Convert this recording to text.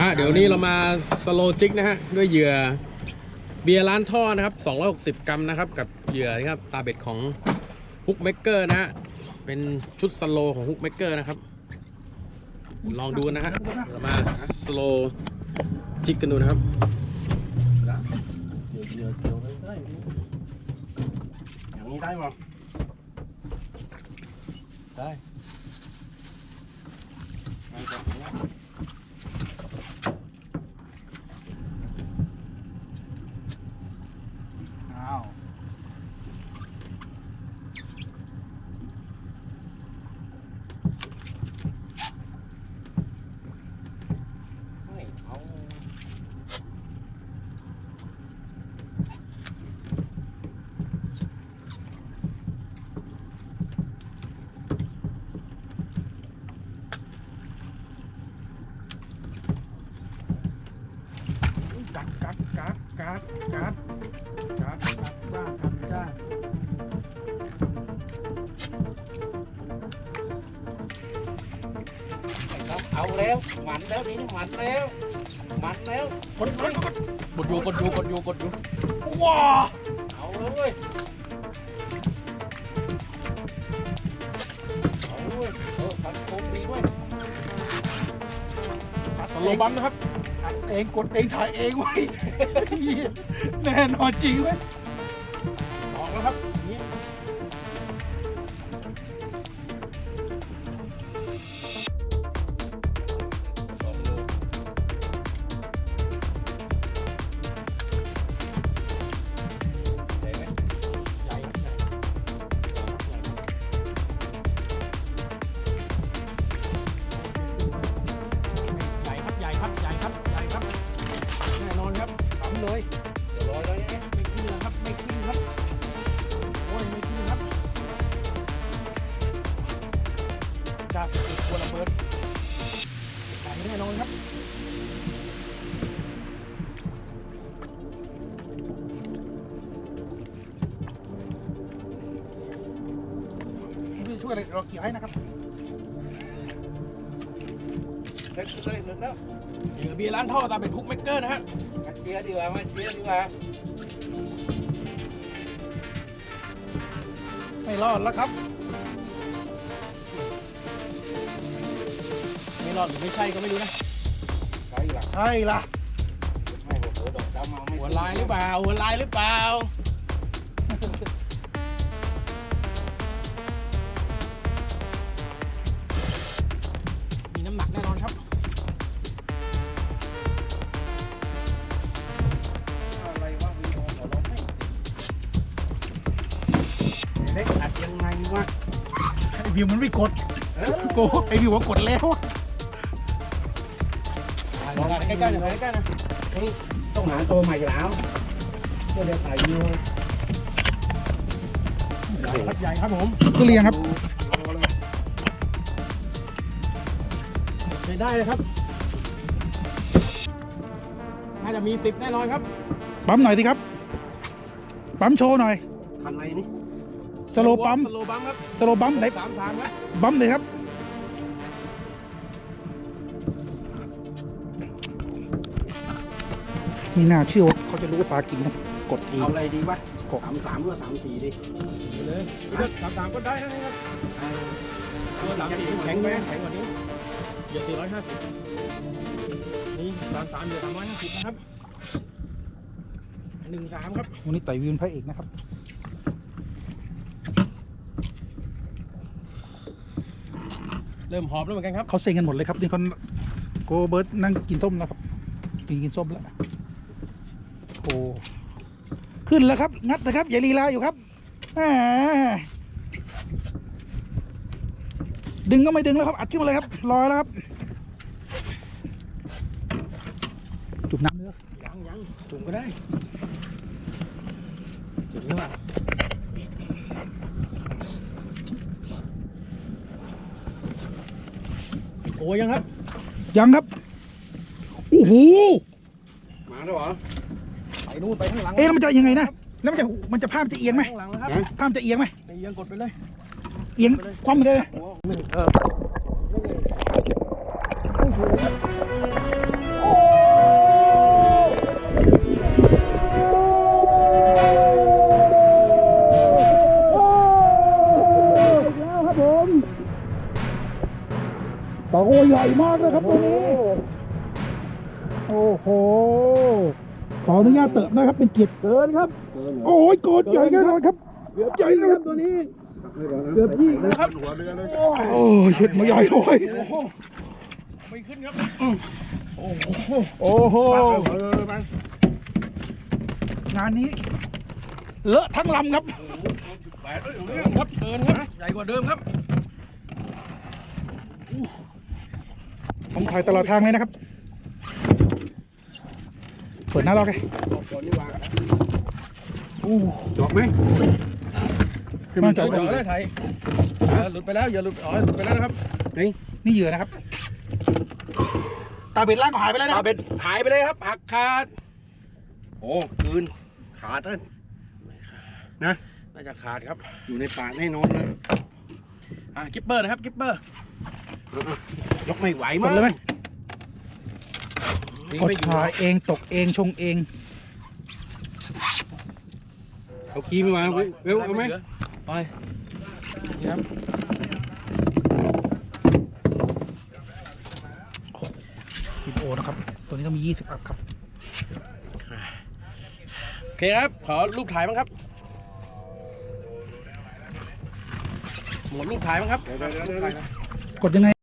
อะเดี๋ยวนี้เรามาสโลจิกนะฮะ ด้วยเหยื่อเบียร์ร้านท่อนะครับ260 กรัมนะครับ กับเหยื่อนี่ครับตาเบ็ดของฮุกเมกเกอร์นะฮะ เป็นชุดสโลของฮุกเมกเกอร์นะครับ ลองดูนะฮะเรามาสโลจิกกันดูนะครับอย่างนี้ได้ป่ะได้ ดกัดกัดกัดกัดกัดกัดจ้ากัดจ้าเอาแล้วหมันแล้วนี่หมันแล้วหมันแล้วกดกดกดกดอยู่กดอยู่กดอยู่กดอยู่ว้าเอาเลยเว้ยเอาเลยเว้ยเออพันคมดีเว้ยสโลบัมนะครับ เองกดเองถ่ายเองไว้ยแน่นอนจริงเว้ย ติดตัวระเบิดใหญ่แน่นอนครับพี่ช่วยอะไรเราเกี่ยวให้นะครับเล็กเลยเล็กแล้วเหยื่อเบียร์ร้านท่อตามเป็นฮุกเมกเกอร์นะฮะมาเชียร์ดีกว่ามาเชียร์ดีกว่าไม่รอดแล้วครับ รอดหรือไม่ใช่ก็ไม่รู้นะ ใช่หลักใช่ล่ะไม่โอ้โหดอกดำเอาไม่หัวลายหรือเปล่า หัวลายหรือเปล่า มีน้ำหนักแน่นอนครับ อะไรวะวีโอหัวเราะไม่เล็กอัดยังไงวะไอวิวมันไม่กด โกไอวิวว่ากดแล้วอะ ใกล้ๆหน่อยใกล้ๆนะต้องหาตัวใหม่แล้วเพื่อจะถ่ายวีดีโอครับใหญ่ครับผมทุเรียนครับใช้ได้เลยครับน่าจะมีสิบแน่นอนครับ ปั๊มหน่อยสิครับ ปั๊มโชว์หน่อยคันอะไรนี่สโลปั๊มสโลปั๊มครับสโลปั๊มไหนสามสามครับปั๊มเลยครับ นี่น่าเชื่อว่าเขาจะรู้ว่าปลากินนะกดเองเอาอะไรดีวะสามสามหรือสามสี่ดิไปเลยสามสามก็ได้นะครับตัวสามสี่แข็งไหมแข็งกว่านี้เหยื่อสี่ร้อยห้าสิบนี่สามสามเหยื่อสามร้อยห้าสิบนะครับหนึ่งสามครับวันนี้ไต่วิวเป็นพระเอกนะครับเริ่มหอบแล้วเหมือนกันครับเขาเซ็งกันหมดเลยครับนี่เขาโกเบิร์ตนั่งกินส้มแล้วครับกินกินส้มแล้ว โอ้ขึ้นแล้วครับ งัดนะครับ อย่าลีลาอยู่ครับแหมดึงก็ไม่ดึงแล้วครับ อัดขึ้นมาเลยครับลอยแล้วครับ จุ่มน้ำเนื้อยังยังจุ่มก็ได้จุ่มนี่ว่าโอ้ยังครับ ยังครับ โอ้โหมาแล้วเหรอไป นู่นไปข้างหลังเอ๊ะแล้วมันจะยังไงนะแล้วมันจะมันจะภาพมจะเอียงไหมข้างหลังครับภาพมจะเอียงไหมเอียงกดไปเลยเอียงคว่ำไปเลยเออตัวใหญ่มากเลยครับตัวนี้ โอ้โห ขออนุญาตเติมนะครับเป็นเกียรติเกินครับ โอ้ยโกดใหญ่แน่นอนครับใหญ่เลยครับตัวนี้เกือบยี่นะครับโอ้ยชุดมาใหญ่โอ้ยไม่ขึ้นครับโอ้โหงานนี้เลอะทั้งลำครับแปดเรื่องครับเกินครับใหญ่กว่าเดิมครับผมถ่ายตลอดทางเลยนะครับ เปิดหน้าล็อกไงจบไหมขึ้นมาจเจออดเจาะได้ไทยอย่าหลุดไปแล้วอย่าหลุดอ๋อหลุดไปแล้วนะครับนี่เหยื่อนะครับ ตาเบ็ดล่างก็หายไปแล้วนะตาครับเบ็ดหายไปเลยครับหักขาด โอ้คืนขาดเลยนะน่าจะขาดครับ อยู่ในปากแน่นอนเลยอะกิปเปอร์นะครับกิปเปอร์ยกไม่ไหวกมั้ดงเลยไหมทิ้ง กดไม่อยู่ถ่ายเองตกเองชงเอง เอาคีย์ไม่วางเวลเอาไหมไปนี่ครับวิดีโอนะครับ ตัวนี้ต้องมี 20 อัพครับ โอเคครับ ขอรูปถ่ายบ้างครับ หมดรูปถ่ายบ้างครับเดี๋ยวเดี๋ยวเดี๋ยวกดยังไง